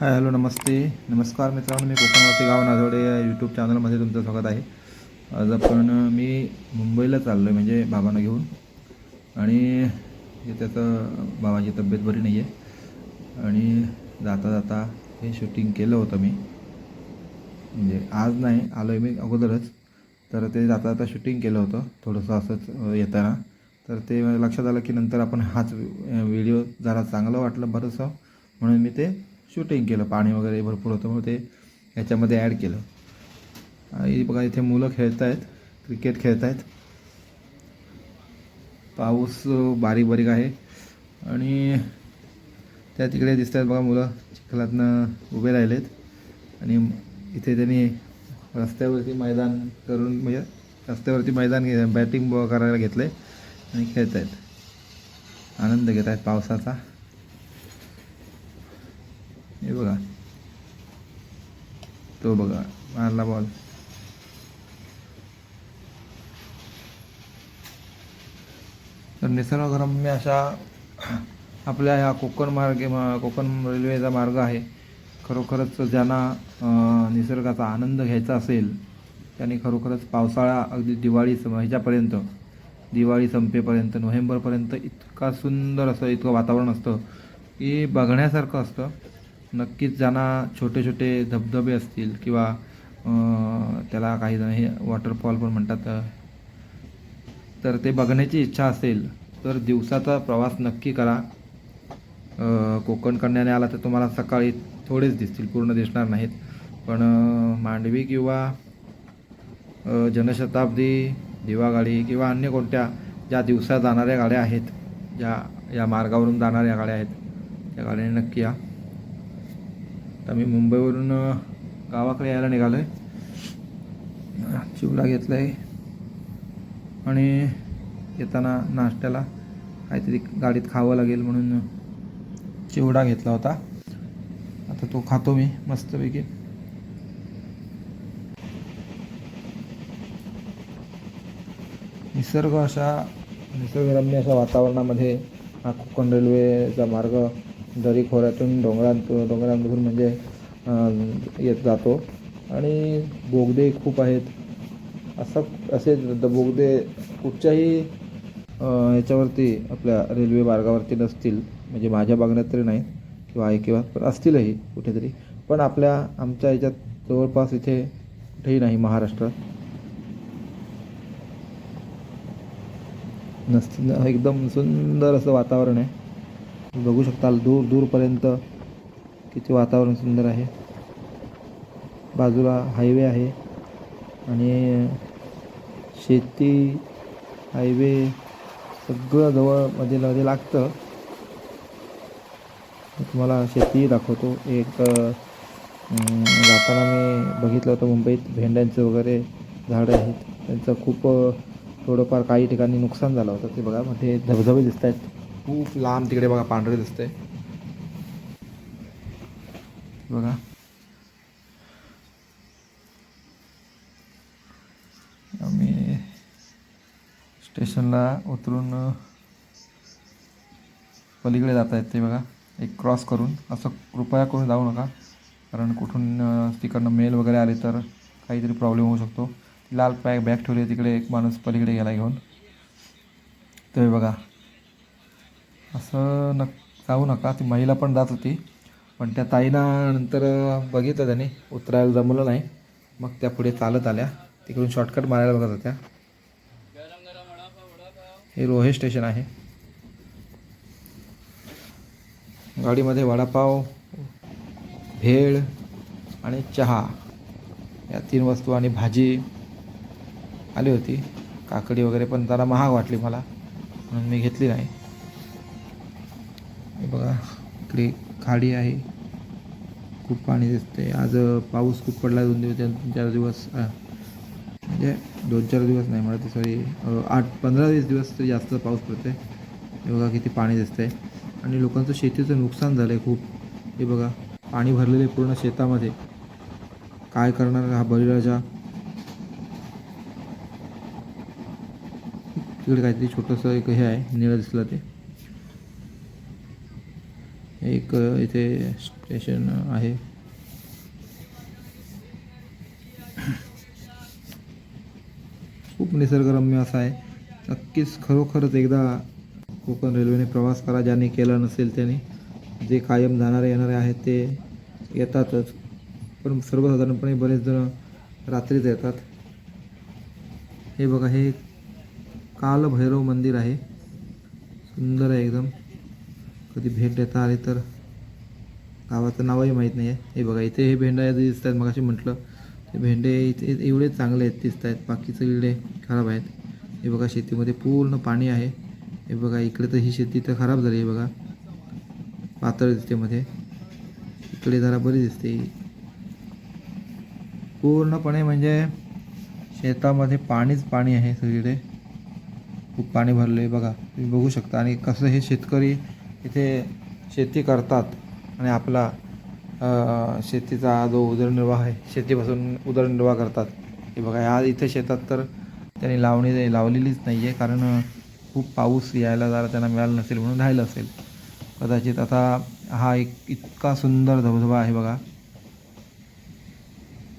Hi hello नमस्ते. नमस्कार मित्रांनो मी कोकणवासी गाव नाजवडे या यूट्यूब चॅनलमध्ये तुमचं स्वागत आहे. आज आपण मी मुंबईला चाललो आहे म्हणजे बाबांना घेऊन. आणि हे त्याचं बाबाची तब्येत बरी नाही आहे आणि जाता जाता हे शूटिंग केलं होतं मी. म्हणजे आज नाही आलो आहे मी अगोदरच. तर ते जाता जाता शूटिंग केलं होतं थोडंसं असंच येताना. तर ते लक्षात आलं की नंतर आपण हाच व्हिडिओ जरा चांगलं वाटलं बरंसं. म्हणून मी ते शूटिंग केलं पाणी वगैरे भरपूर होतं मग ते ह्याच्यामध्ये ॲड केलं. आणि बघा इथे मुलं खेळत आहेत क्रिकेट खेळत आहेत पाऊस बारीक बारीक आहे. आणि त्या तिकडे दिसत आहेत बघा मुलं चिखलातनं उभे राहिलेत. आणि इथे त्यांनी रस्त्यावरती मैदान करून म्हणजे रस्त्यावरती मैदान घे बॅटिंग बॉ करायला घेतलं आहे आणि खेळत आहेत आनंद घेत आहेत पावसाचा. बघा. तो बघा मारला बॉल तर निसर्गरम्य अशा आपल्या ह्या कोकण मार्गे कोकण रेल्वेचा मार्ग आहे. खरोखरच ज्यांना निसर्गाचा आनंद घ्यायचा असेल त्यांनी खरोखरच पावसाळा अगदी दिवाळी सम ह्याच्यापर्यंत दिवाळी संपेपर्यंत नोव्हेंबरपर्यंत इतका सुंदर असं इतकं वातावरण असतं की बघण्यासारखं असतं. नक्कीच ज्यांना छोटे छोटे धबधबे असतील किंवा त्याला काही जण हे वॉटरफॉल पण म्हणतात तर ते बघण्याची इच्छा असेल तर दिवसाचा प्रवास नक्की करा. कोकण कन्याने आला तर तुम्हाला सकाळी थोडेच दिसतील पूर्ण दिसणार नाहीत. पण मांडवी किंवा जनशताब्दी दिवागाडी किंवा अन्य कोणत्या ज्या दिवसा जाणाऱ्या गाड्या आहेत ज्या या मार्गावरून जाणाऱ्या गाड्या आहेत त्या गाड्याने नक्की या. आता मी मुंबईवरून गावाकडे यायला निघालो आहे चिवडा घेतला आहे आणि येताना नाश्त्याला काहीतरी गाडीत खावं लागेल म्हणून चिवडा घेतला होता. आता तो खातो मी मस्तपैकी. निसर्ग अशा निसर्गरम्य अशा वातावरणामध्ये हा कोकण रेल्वेचा मार्ग दरी खोऱ्यातून डोंगरांत डोंगरांमधून म्हणजे येत जातो. आणि बोगदे खूप आहेत. असं असे द- बोगदे कुठच्याही याच्यावरती आपल्या रेल्वे मार्गावरती नसतील. म्हणजे माझ्या बघण्यात तरी नाही किंवा आहे किंवा पण असतीलही कुठेतरी. पण आपल्या आमच्या याच्यात जवळपास इथे कुठेही नाही महाराष्ट्रात. नसतील एकदम सुंदर असं वातावरण आहे. बघू शकताल दूर दूरपर्यंत किती वातावरण सुंदर आहे. बाजूला हायवे आहे आणि शेती हायवे सगळं जवळमध्ये मध्ये लागतं तुम्हाला शेतीही दाखवतो. एक जाताना मी बघितलं होतं मुंबईत भेंड्यांचं वगैरे झाडं आहेत. त्यांचं खूप थोडंफार काही ठिकाणी नुकसान झालं होतं. ते बघा मध्ये धबधबे दिसत आहेत खूप लांब तिकडे बघा पांढरे दिसते बघा. आम्ही स्टेशनला उतरून पलीकडे जात आहेत ते बघा. एक क्रॉस करून. असं कृपया करून जाऊ नका. कारण कुठून तिकडनं मेल वगैरे आले तर काहीतरी प्रॉब्लेम होऊ शकतो. लाल पॅक बॅग ठेवली आहे तिकडे. एक माणूस पलीकडे गेला घेऊन. ते बघा. असं न जाऊ नका. ती महिला पण जात होती. पण त्या ताईना नंतर बघितलं त्याने. उतरायला जमलं नाही. मग त्या पुढे चालत आल्या. तिकडून शॉर्टकट मारायला बघत होत्या. हे रोहे स्टेशन आहे. गाडीमध्ये वडापाव भेळ आणि चहा या तीन वस्तू आणि भाजी आली होती. काकडी वगैरे पण जरा महाग वाटली मला. म्हणून मी घेतली नाही. बघा इकडे खाडी आहे. खूप पाणी दिसते आज पाऊस खूप पडला दोन दिवस दोन चार दिवस म्हणजे दोन चार दिवस नाही मला ते सॉरी आठ पंधरा वीस दिवस तरी जास्त पाऊस पडतो हे बघा किती पाणी दिसतंय. आणि लोकांचं शेतीचं नुकसान झालं आहे खूप. हे बघा पाणी भरलेले पूर्ण शेतामध्ये. काय करणार हा बळीराजा तिकडे काहीतरी छोटंसं एक हे आहे निळं दिसलं ते. एक इथे स्टेशन आहे. खूप निसर्गरम्य असं आहे. नक्कीच खरोखरच एकदा कोकण रेल्वेने प्रवास करा ज्याने केला नसेल त्याने. जे कायम जाणारे येणारे आहेत ते येतातच. पण सर्वसाधारणपणे बरेच जण रात्रीच येतात. हे बघा हे कालभैरव मंदिर आहे. सुंदर आहे एकदम. कधी भेट देता आली तर? गावाचं नावही माहीत नाही आहे हे बघा इथे हे भेंड्या दिसत आहेत मगाशी म्हटलं ते भेंडे इथे एवढे चांगले आहेत दिसत आहेत बाकी सगळे खराब आहेत. हे बघा शेतीमध्ये पूर्ण पाणी आहे. हे बघा इकडे तर ही शेती तर खराब झाली. आहे बघा पातळ दिसते मध्ये. इकडे जरा बरी दिसते. पूर्णपणे म्हणजे शेतामध्ये पाणीच पाणी आहे सगळीकडे. खूप पाणी भरलं आहे बघा तुम्ही बघू शकता. आणि कसं हे शेतकरी इथे शेती करतात आणि आपला शेतीचा जो उदरनिर्वाह आहे शेतीपासून उदरनिर्वाह करतात. हे बघा आज इथे शेतात तर त्यांनी लावणी लावलेलीच नाही आहे कारण खूप पाऊस यायला जरा त्यांना मिळाला नसेल म्हणून राहिलं असेल. कदाचित आता हा एक इतका सुंदर धबधबा आहे बघा.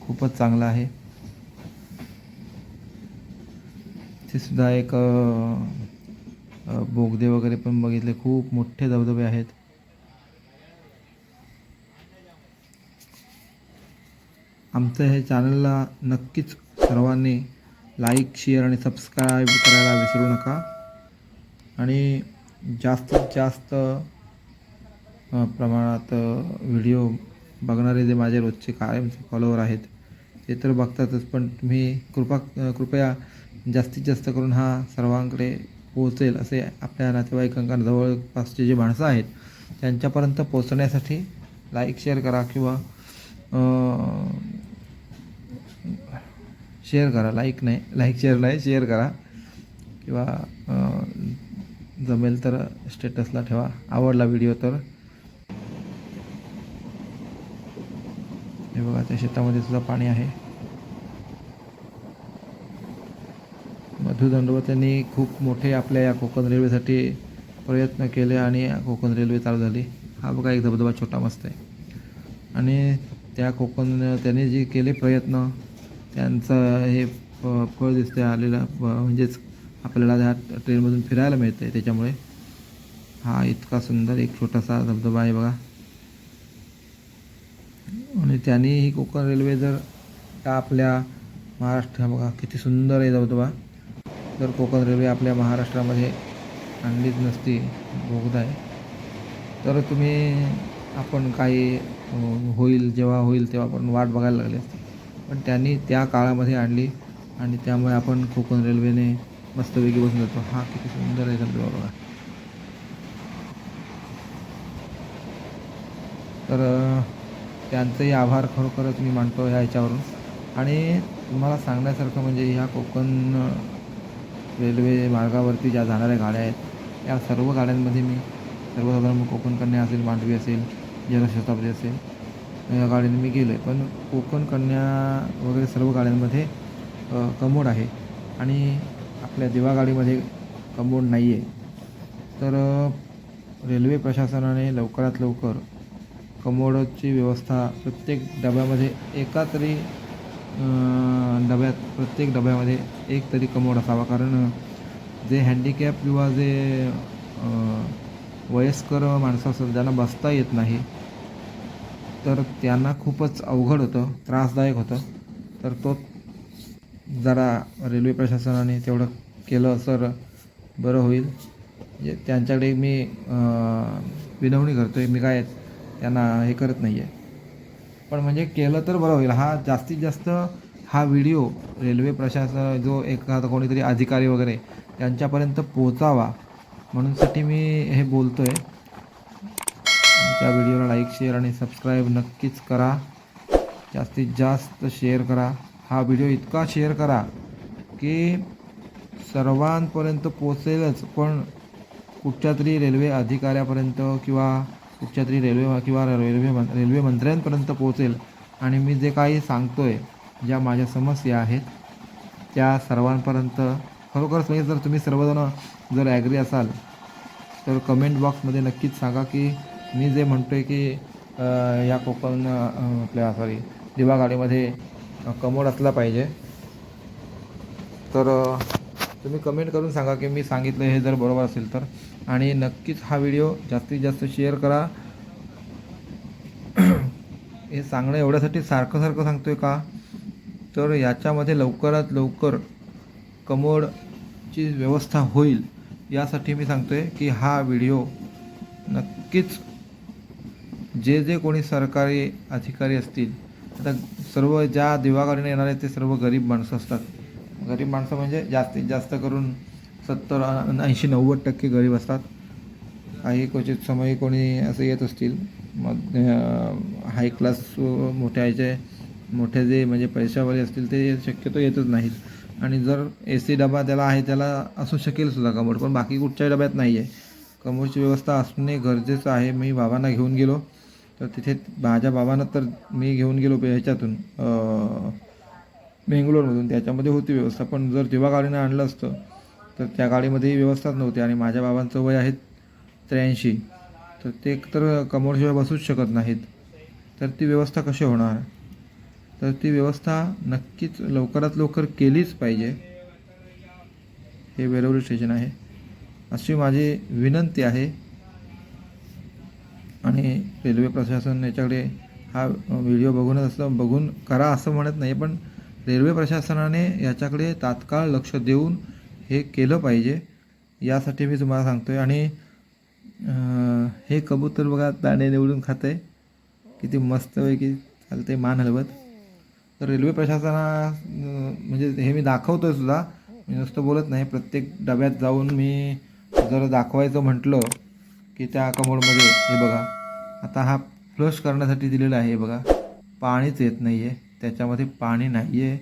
खूपच चांगला आहे. ते सुद्धा एक बोगदे वगैरे पण बघितले. खूप मोठे धबधबे आहेत. आमचं हे चॅनलला नक्कीच सर्वांनी लाईक शेअर आणि सबस्क्राईब करायला विसरू नका. आणि जास्तीत जास्त प्रमाणात व्हिडिओ बघणारे जे माझे रोजचे कायमचे फॉलोअर आहेत ते तर बघतातच. पण तुम्ही कृपा कृपया जास्तीत जास्त करून हा सर्वांकडे पोहोचेल असे आपल्या नातेवाईकांना जवळपासचे जे माणसं आहेत त्यांच्यापर्यंत पोहोचण्यासाठी लाईक शेअर करा किंवा शेअर करा. लाईक नाही लाईक शेअर नाही शेअर करा. किंवा जमेल तर स्टेटसला ठेवा. आवडला व्हिडिओ तर. हे बघा त्या शेतामध्ये सुद्धा पाणी आहे. मधु दंडवत यांनी खूप मोठे आपल्या या कोकण रेल्वेसाठी प्रयत्न केले आणि कोकण रेल्वे चालू झाली. हा बघा एक धबधबा छोटा मस्त आहे. आणि त्या कोकण त्यांनी जे केले प्रयत्न त्यांचं हे फळ दिसते आलेलं म्हणजेच आपल्याला ह्या ट्रेनमधून फिरायला मिळतं आहे त्याच्यामुळे हा इतका सुंदर एक छोटासा धबधबा आहे बघा. आणि त्यांनी ही कोकण रेल्वे जर आपल्या महाराष्ट्र बघा किती सुंदर आहे धबधबा. तर कोकण रेल्वे आपल्या महाराष्ट्रामध्ये आणलीच नसती बोगदा तर तुम्ही आपण काही होईल जेव्हा होईल तेव्हा आपण वाट बघायला लागले असते. पण त्यांनी त्या काळामध्ये आणली आणि त्यामुळे आपण कोकण रेल्वेने मस्तपैकी बसून जातो. हा किती सुंदर आहे धबधबा बघा. तर त्यांचंही आभार खरोखरच मी मानतो ह्या ह्याच्यावरून आणि तुम्हाला सांगण्यासारखं म्हणजे ह्या कोकण रेल्वे मार्गावरती ज्या जाणाऱ्या गाड्या आहेत या सर्व गाड्यांमध्ये मी सर्वसाधारण कोकण कन्या असेल मांडवी असेल जनशताब्दी असेल या गाड्यांनी मी गेलो आहे पण कोकण कन्या वगैरे सर्व गाड्यांमध्ये कमोड आहे आणि आपल्या दिवा गाडीमध्ये कमोड नाही आहे तर रेल्वे प्रशासनाने लवकरात लवकर कमोडची व्यवस्था प्रत्येक डब्यामध्ये एका तरी डब्यात प्रत्येक डब्यामध्ये एक तरी कमोड असावा. कारण जे हँडिकॅप किंवा जे वयस्कर माणसं असतात ज्यांना बसता येत नाही तर त्यांना खूपच अवघड होतं त्रासदायक होतं. तर तो जरा रेल्वे प्रशासनाने तेवढं केलं तर बरं होईल. त्यांच्याकडे मी विनवणी करतो आहे मी काय त्यांना हे करत नाही आहे पण म्हणजे केलं तर बरं होईल. हा जास्तीत जास्त हा व्हिडिओ रेल्वे प्रशासन जो एखादा कोणीतरी अधिकारी वगैरे त्यांच्यापर्यंत पोचावा म्हणूनसाठी मी हे बोलतो आहे आमच्या व्हिडिओला लाईक शेअर आणि सबस्क्राईब नक्कीच करा. जास्तीत जास्त शेअर करा. हा व्हिडिओ इतका शेअर करा की सर्वांपर्यंत पोचेलच पण कुठच्या तरी रेल्वे अधिकाऱ्यापर्यंत किंवा कुठच्या तरी रेल्वे किंवा रेल्वे रेल्वे मंत्र्यांपर्यंत पोहोचेल. आणि मी जे काही सांगतो आहे ज्या माझ्या समस्या आहेत त्या सर्वांपर्यंत. खरोखरच म्हणजे जर तुम्ही सर्वजण जर ॲग्री असाल तर कमेंट बॉक्समध्ये नक्कीच सांगा की मी जे म्हणतो आहे की या कोकण आपल्या सॉरी दिवागाडीमध्ये कमोड असला पाहिजे. तर तुम्ही कमेंट करून सांगा की मी सांगितलं हे जर बरोबर असेल तर. आणि नक्कीच हा व्हिडिओ जास्तीत जास्त शेअर करा. हे सांगणं एवढ्यासाठी सारखं सारखं सांगतो आहे का? तर याच्यामध्ये लवकरात लवकर कमोडची व्यवस्था होईल यासाठी मी सांगतो आहे की हा व्हिडिओ नक्कीच जे जे कोणी सरकारी अधिकारी असतील आता सर्व ज्या दिवागाडीने येणारे ते सर्व गरीब माणसं असतात. गरीब माणसं म्हणजे जास्तीत जास्त करून सत्तर ऐंशी नव्वद टक्के गरीब असतात. काही क्वचित समय कोणी असं येत असतील मग हाय क्लास मोठ्या याचे मोठे जे म्हणजे पैशावाले असतील ते शक्यतो येतच नाहीत. आणि जर ए सी डबा त्याला आहे त्याला असू शकेल सुद्धा कमोड पण बाकी कुठच्याही डब्यात नाही आहे कमोडची व्यवस्था असणे गरजेचं आहे. मी बाबांना घेऊन गेलो. तर तिथे माझ्या बाबांना तर मी घेऊन गेलो ह्याच्यातून बेंगलोरमधून. त्याच्यामध्ये होती व्यवस्था. पण जर जेव्हा गाडीनं आणलं असतं तर त्या गाडीमध्ये व्यवस्थाच नव्हती. आणि माझ्या बाबांचं वय आहे त्र्याऐंशी. तर ते तर कमोडशिवाय बसूच शकत नाहीत. तर ती व्यवस्था कशी होणार? तर ती व्यवस्था नक्कीच लवकरात लवकर केलीच पाहिजे. हे वेरवली स्टेशन आहे. अशी माझी विनंती आहे. आणि रेल्वे प्रशासन याच्याकडे हा व्हिडिओ बघूनच असं बघून करा असं म्हणत नाही पण रेल्वे प्रशासनाने याच्याकडे तात्काळ लक्ष देऊन हे केलं पाहिजे. यासाठी मी तुम्हाला सांगतो आहे आणि हे कबूतर बघा दाणे निवडून खातं आहे किती मस्तपैकी चालते मान हलवत. तर रेल्वे प्रशासना म्हणजे हे मी दाखवतो आहे सुद्धा. मी नुसतं बोलत नाही. प्रत्येक डब्यात जाऊन मी जर दाखवायचं म्हटलं की त्या कमोडमध्ये हे बघा. आता हा फ्लश करण्यासाठी दिलेला आहे बघा. पाणीच येत नाही आहे त्याच्यामध्ये पाणी नाही आहे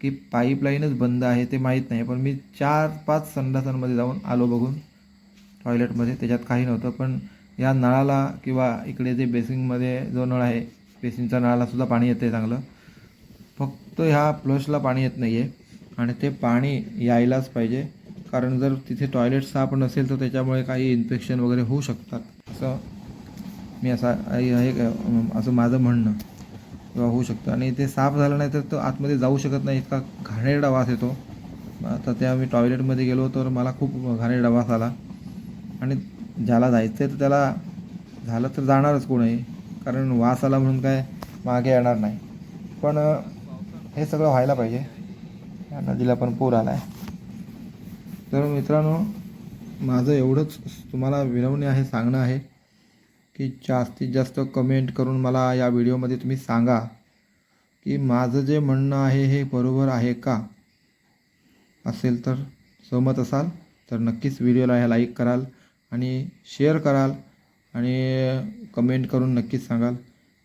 की पाईपलाईनच बंद आहे ते माहीत नाही. पण मी चार पाच संडासांमध्ये जाऊन आलो बघून टॉयलेटमध्ये. त्याच्यात काही नव्हतं. पण या नळाला किंवा इकडे जे बेसिनमध्ये जो नळ आहे बेसिनच्या नळालासुद्धा पाणी येतं आहे चांगलं. फक्त ह्या फ्लशला पाणी येत नाही आहे आणि ते पाणी यायलाच पाहिजे. कारण जर तिथे टॉयलेट साफ नसेल तर त्याच्यामुळे काही इन्फेक्शन वगैरे होऊ शकतात. असं मी असा हे असं माझं म्हणणं. किंवा होऊ शकतं. आणि ते साफ झालं नाही तर तो आतमध्ये जाऊ शकत नाही. इतका घाणेरडा वास येतो. आता त्या मी टॉयलेटमध्ये गेलो तर मला खूप घाणेरडा वास आला. आणि ज्याला जायचं आहे तर त्याला झालं तर जाणारच कोणही. कारण वास आला म्हणून काय मागे येणार नाही. पण हे सगळं व्हायला पाहिजे. या नदीला पण पूर आला आहे तर मित्रांनो माझं एवढंच तुम्हाला विनवणे आहे सांगणं आहे की जास्तीत जास्त कमेंट करून मला या व्हिडिओमध्ये तुम्ही सांगा की माझं जे म्हणणं आहे हे बरोबर आहे का? असेल तर सहमत असाल तर नक्कीच व्हिडिओला ह्या लाईक कराल आणि शेअर कराल आणि कमेंट करून नक्कीच सांगाल.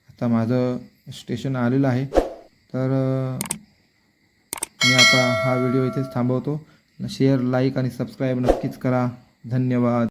आता माझं स्टेशन आलेलं आहे. तर मी आता हा व्हिडिओ इथेच थांबवतो. शेअर लाईक आणि सबस्क्राईब नक्कीच करा. धन्यवाद.